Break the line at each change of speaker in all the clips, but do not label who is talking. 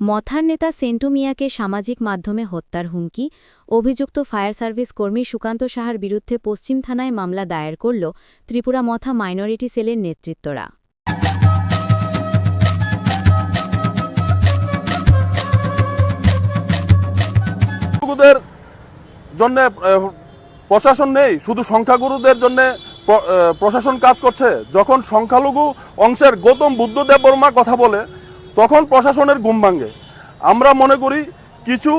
মথার নেতা সেন্টু মিয়াকে সামাজিক মাধ্যমে হত্যার হুমকি, অভিযুক্ত ফায়ার সার্ভিস কর্মী সুকান্ত সাহার বিরুদ্ধে পশ্চিম থানায় মামলা দায়ের করল ত্রিপুরা মথা মাইনরিটি সেলের নেতৃত্বরা।
জন্য প্রশাসন নেই, শুধু সংখ্যাগুরুদের জন্য প্রশাসন কাজ করছে। যখন সংখ্যালঘু অংশের গৌতম বুদ্ধদেব বর্মা কথা বলে তখন প্রশাসনের ভাঙে। আমরা মনে করি কিছু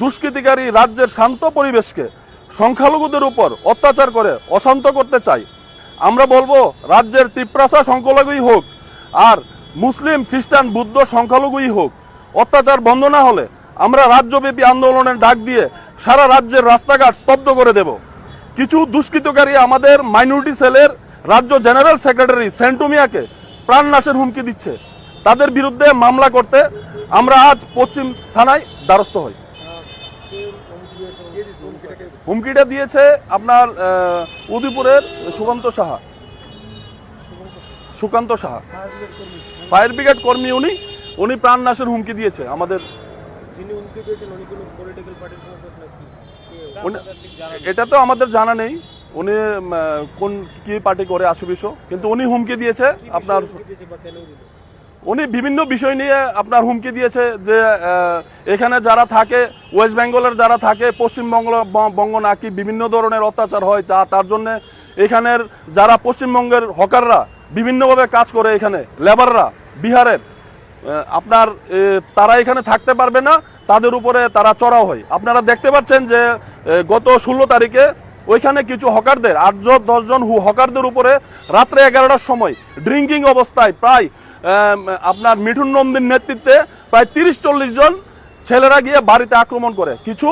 দুষ্কৃতিকারী রাজ্যের শান্ত পরিবেশকে সংখ্যালঘুদের উপর অত্যাচার করে অশান্ত করতে চাই। আমরা বলব, রাজ্যের ত্রিপ্রাসা সংখ্যালঘুই হোক আর মুসলিম, খ্রিস্টান, বুদ্ধ সংখ্যালঘুই হোক, অত্যাচার বন্ধ না হলে আমরা রাজ্যব্যাপী আন্দোলনের ডাক দিয়ে সারা রাজ্যের রাস্তাঘাট স্তব্ধ করে দেব। কিছু দুষ্কৃতকারী আমাদের মাইনরিটি সেলের রাজ্য জেনারেল সেক্রেটারি সেন্টুমিয়াকে প্রাণনাশের হুমকি দিচ্ছে। তাদের বিরুদ্ধে মামলা করতে আমরা আজ পশ্চিম থানায় দ্বারস্থ হই। হুমকিটা দিয়েছে আপনার আহ, উদয়পুরের সুকান্ত সাহা। সুকান্ত সাহা। ফায়ার ব্রিগেড কর্মী উনি উনি প্রাণ নাশের হুমকি দিয়েছে আমাদের। এটা তো আমাদের জানা নেই। উনি কোন কি পার্টি করে আশুবিশ। কিন্তু উনি হুমকি দিয়েছে আপনার উনি বিভিন্ন বিষয় নিয়ে আপনার হুমকি দিয়েছে যে এখানে যারা থাকে ওয়েস্ট বেঙ্গলের যারা থাকে পশ্চিমবঙ্গ বঙ্গ নাকি বিভিন্ন ধরনের অত্যাচার হয়, তা, তার জন্য এখানের যারা পশ্চিমবঙ্গের হকাররা বিভিন্নভাবে কাজ করে এখানে লেবাররা বিহারের আপনার তারা এখানে থাকতে পারবে না, তাদের উপরে তারা চড়াও হয়। আপনারা দেখতে পাচ্ছেন যে গত ষোলো তারিখে ওইখানে কিছু হকারদের, আটজন, দশজন হু হকারদের উপরে রাত্রে এগারোটার সময় ড্রিঙ্কিং অবস্থায় প্রায় আপনার মিঠুন নন্দীর নেতৃত্বে প্রায় তিরিশ চল্লিশ জন ছেলেরা গিয়ে বাড়িতে আক্রমণ করে। কিছু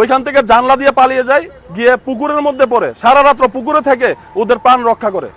ওইখান থেকে জানলা দিয়ে পালিয়ে যায়, গিয়ে পুকুরের মধ্যে পড়ে। সারা রাত্র পুকুরে থেকে ওদের প্রাণ রক্ষা করে।